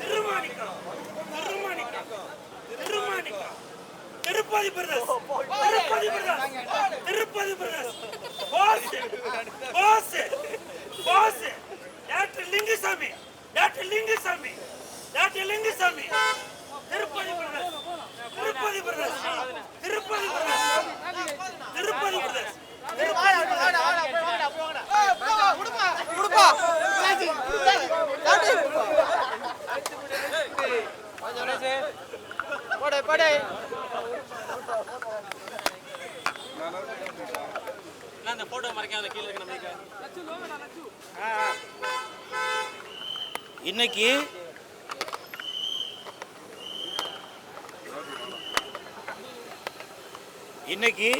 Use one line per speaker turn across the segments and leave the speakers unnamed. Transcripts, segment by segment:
திருமாணிக்கா திருமாணிக்கா திருமாணிக்கா திருமாணிக்கா Tirupati brothers Tirupati brothers Tirupati brothers
அந்த photo மறைக்காத கீழே இருக்க நம்ம
இன்னைக்கு இன்னைக்கு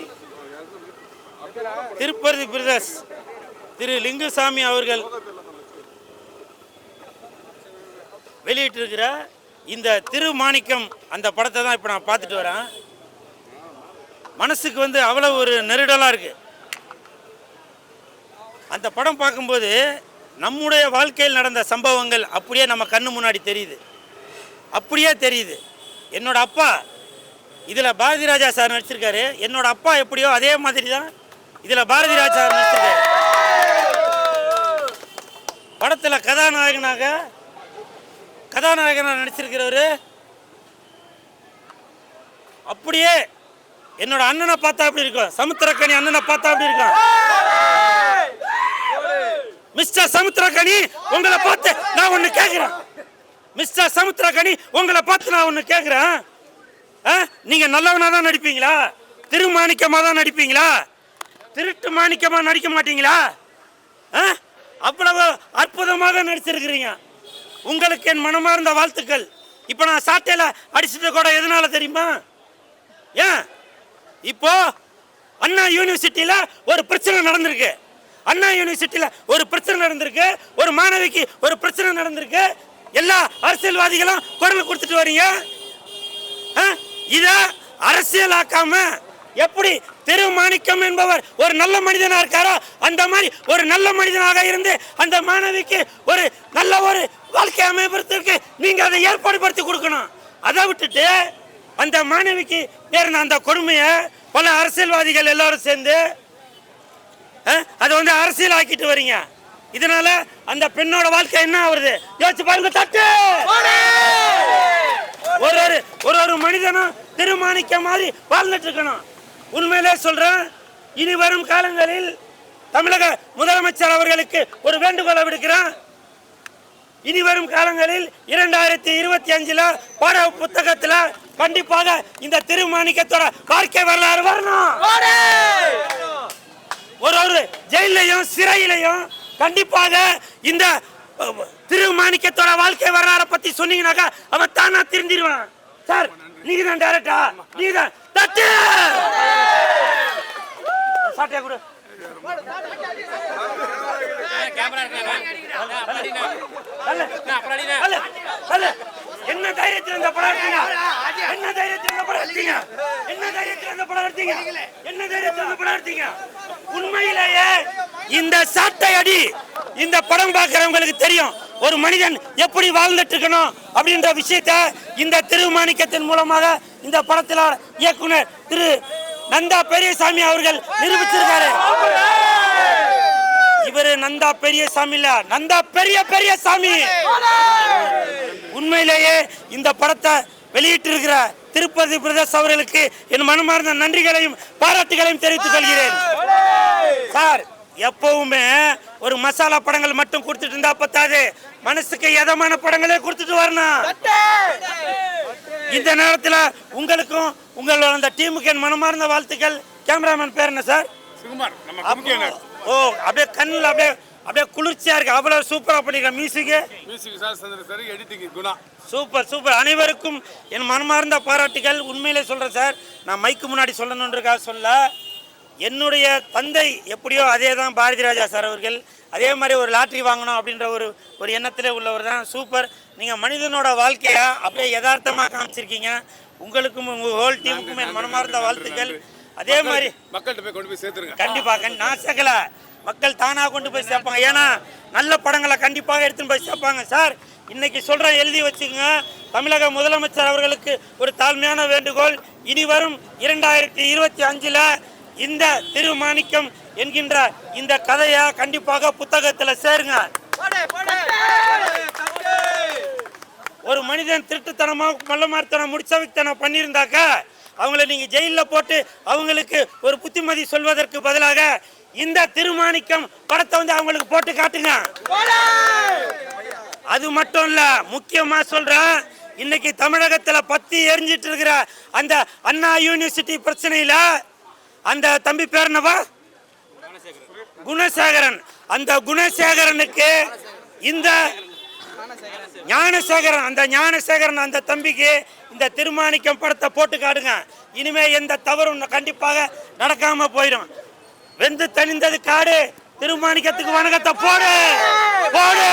திருப்பதி பிரதர்ஸ் திரு லிங்குசாமி அவர்கள் வெளியிட்டிருக்கிற இந்த திருமாணிக்கம் அந்த படத்தை தான் இப்போ நான் பார்த்துட்டு வரேன். மனசுக்கு வந்து அவ்வளோ ஒரு நெருடலாக இருக்குது அந்த படம் பார்க்கும்போது நம்முடைய வாழ்க்கையில் நடந்த சம்பவங்கள் அப்படியே நம்ம கண்ணு முன்னாடி தெரியுது. அப்படியே தெரியுது. என்னோட அப்பா இதில் பாரதி ராஜா சார் நடிச்சிருக்காரு. என்னோட அப்பா எப்படியோ அதே மாதிரி தான் இதில் பாரதி ராஜா சார் நடிச்சிருக்காரு. படத்தில் கதாநாயகனாக கதாநாயகனாக நடிச்சிருக்கிறவர். அப்படியே என்னோட அண்ணனை பார்த்தா அப்படி இருக்கும்? சமுத்திரக்கணி அண்ணனை பார்த்தா அப்படி இருக்கும்? மிஸ்டர் சமுத்திரக்கணி உங்களை பார்த்து நான் ஒன்று கேட்குறேன் மிஸ்டர் சமுத்திரக்கணி உங்களை பார்த்து நான் ஒன்று கேட்குறேன் நீங்க நல்லவனா தான் நடிப்பீங்களா? திருமாணிக்கமா தான் நடிப்பீங்களா? திருட்டு மாணிக்கமா நடிக்க மாட்டீங்களா? ஆ? அவ்வளவு அற்புதமாக நடிச்சிருக்கிறீங்க. உங்களுக்கு என் மனமார்ந்த வாழ்த்துக்கள். இப்போ நான் சாட்டையில அடிச்சது கூட எதனால தெரியுமா? ஏன்? இப்போ அண்ணா யூனிவர்சிட்டியில ஒரு பிரச்சனை நடந்திருக்கு. அண்ணா யூனிவர்சிட்டியில ஒரு பிரச்சனை நடந்திருக்கு. ஒரு மாணவிக்கு ஒரு பிரச்சனை நடந்திருக்கு. எல்லா அரசியல்வாதிகளும் குரல் கொடுத்துட்டு வரீங்க. ஆ? இத அரசியலாக்காம எப்படி திருமாணிக்கம் என்பவர் ஒரு நல்ல மனிதனா இருக்காரோ அந்த மாதிரி ஒரு நல்ல மனிதனாக இருந்து அந்த மாணவிக்கு ஒரு நல்ல ஒரு வாழ்க்கை அமைப்பதற்கு நீங்க அதை ஏற்பாடு படுத்தி கொடுக்கணும். அதை விட்டுட்டு அந்த மாணவிக்கு நேர்ந்த அந்த கொடுமையை பல அரசியல்வாதிகள் எல்லாரும் சேர்ந்து அதை வந்து அரசியல் ஆக்கிட்டு வரீங்க. இதனால அந்த பெண்ணோட வாழ்க்கை என்ன ஆகுறது? யோசிச்சு பாருங்க தட்டு! ஒரு ஒரு ஒரு ஒரு மனிதனும் திருமாணிக்க மாதிரி வாழ்ந்துட்டு இருக்கணும். உண்மையிலே சொல்றேன் இனி வரும் காலங்களில் தமிழக முதலமைச்சர் அவர்களுக்கு ஒரு வேண்டுகோளை விடுக்கிறேன். இனி வரும் காலங்களில் இரண்டாயிரத்தி இருபத்தி அஞ்சுல பாட புத்தகத்துல கண்டிப்பாக இந்த திருமாணிக்கத்தோட வாழ்க்கை வரலாறு வரணும். ஒரு ஒரு ஜெயிலையும் சிறையிலையும் கண்டிப்பாக இந்த திருமாணிக்கத்தோட வாழ்க்கை வரலாறை பத்தி சொன்னீங்கன்னாக்கா அவன் தானா திருந்திடுவான் சார் நீ தான் டேரக்டா நீ தான் தட்டு! சாட்டியா கொடு. என்ன தைரியத்தில் இந்த படம் எடுத்தீங்க? என்ன தைரியத்தில் இந்த படம் எடுத்தீங்க? என்ன தைரியத்தில் இந்த படம் எடுத்தீங்க? என்ன தைரியத்தில் இந்த படம் எடுத்தீங்க? உண்மையிலேயே இந்த சாட்டை அடி இந்த படம் பார்க்கிறவங்களுக்கு தெரியும். ஒரு மனிதன் எப்படி வாழ்ந்துட்டு இருக்கணும் அப்படின்ற விஷயத்த இந்த திருமாணிக்கத்தின் மூலமாக இந்த படத்தில் இயக்குனர் திரு நந்தா பெரியசாமி அவர்கள் நிரூபிச்சிருக்காரு. இவரு நந்தா பெரியசாமி இல்ல நந்தா பெரிய பெரிய சாமி உண்மையிலேயே இந்த படத்தை வெளியிட்டிருக்கிற திருப்பதி பிரதேஷ் அவர்களுக்கு என் மனமார்ந்த நன்றிகளையும் பாராட்டுகளையும் தெரிவித்துக் கொள்கிறேன். சார் எப்பவுமே ஒரு மசாலா படங்கள் மட்டும் கொடுத்துட்டு இருந்தா பத்தாது. மனசுக்கு எதமான படங்களே கொடுத்துட்டு வரணும். இந்த நேரத்தில் உங்களுக்கும் உங்களோட அந்த டீமுக்கு என் மனமார்ந்த வாழ்த்துக்கள். கேமராமேன் பேர் என்ன சார்? ஓ அப்படியே கண்ணில் அப்படியே அப்படியே குளிர்ச்சியா இருக்கு. அவ்வளவு சூப்பரா பண்ணிருக்க மியூசிக்கு
music sir Chandra sir editing Guna.
Super super அனைவருக்கும் என் மனமார்ந்த பாராட்டுகள். உண்மையிலே சொல்றேன் சார். நான் மைக்கு முன்னாடி சொல்லணுன்றக்காக சொல்ல என்னுடைய தந்தை எப்படியோ அதே தான் பாரதி ராஜா சார் அவர்கள். அதே மாதிரி ஒரு லாட்ரி வாங்கணும் அப்படின்ற ஒரு ஒரு எண்ணத்திலே உள்ளவர் தான். சூப்பர். நீங்கள் மனிதனோட வாழ்க்கையை அப்படியே யதார்த்தமாக காமிச்சிருக்கீங்க. உங்களுக்கும் உங்கள் ஹோல் டீமுக்கும் என் மனமார்ந்த வாழ்த்துக்கள். அதே மாதிரி
மக்கள்கிட்ட போய் கொண்டு போய் சேர்த்துருங்க.
கண்டிப்பா கண்- நான் சேர்க்கல. மக்கள் தானா கொண்டு போய் சேர்ப்பாங்க. ஏன்னா நல்ல படங்களை கண்டிப்பாக எடுத்துன்னு போய் சேர்ப்பாங்க. சார் இன்னைக்கு சொல்றேன் எழுதி வச்சுக்கோங்க. தமிழக முதலமைச்சர் அவர்களுக்கு ஒரு தாழ்மையான வேண்டுகோள். இனி வரும் இரண்டாயிரத்தி இருபத்தி அஞ்சுல இந்த திருமாணிக்கம் என்கின்ற இந்த கதையை கண்டிப்பாக புத்தகத்துல சேருங்க. ஒரு மனிதன் திருட்டுத்தனமா மல்லமார்த்தனம் முடிச்சவித்தனம் பண்ணியிருந்தாக்கா அவங்கள நீங்க ஜெயில்ல போட்டு அவங்களுக்கு ஒரு புத்திமதி சொல்வதற்கு பதிலாக இந்த திருமாணிக்கம் படத்தை வந்து அவங்களுக்கு போட்டு காட்டுங்க. அது மட்டும் இல்ல முக்கியமா சொல்றேன் இன்னைக்கு தமிழகத்துல பத்தி எரிஞ்சிட்டு இருக்கிற அந்த அண்ணா யூனிவர்சிட்டி பிரச்சனையில அந்த தம்பி பேர் என்னவா? குணசேகரன். அந்த குணசேகரனுக்கு இந்த ஞானசேகரன் அந்த ஞானசேகரன் அந்த தம்பிக்கு இந்த திருமாணிக்கம் படத்தை போட்டு காடுங்க. இனிமே எந்த தவறும் கண்டிப்பாக நடக்காம போயிடும். வெந்து தணிந்தது காடு. திருமாணிக்கத்துக்கு வணக்கத்தை போடு. போடு.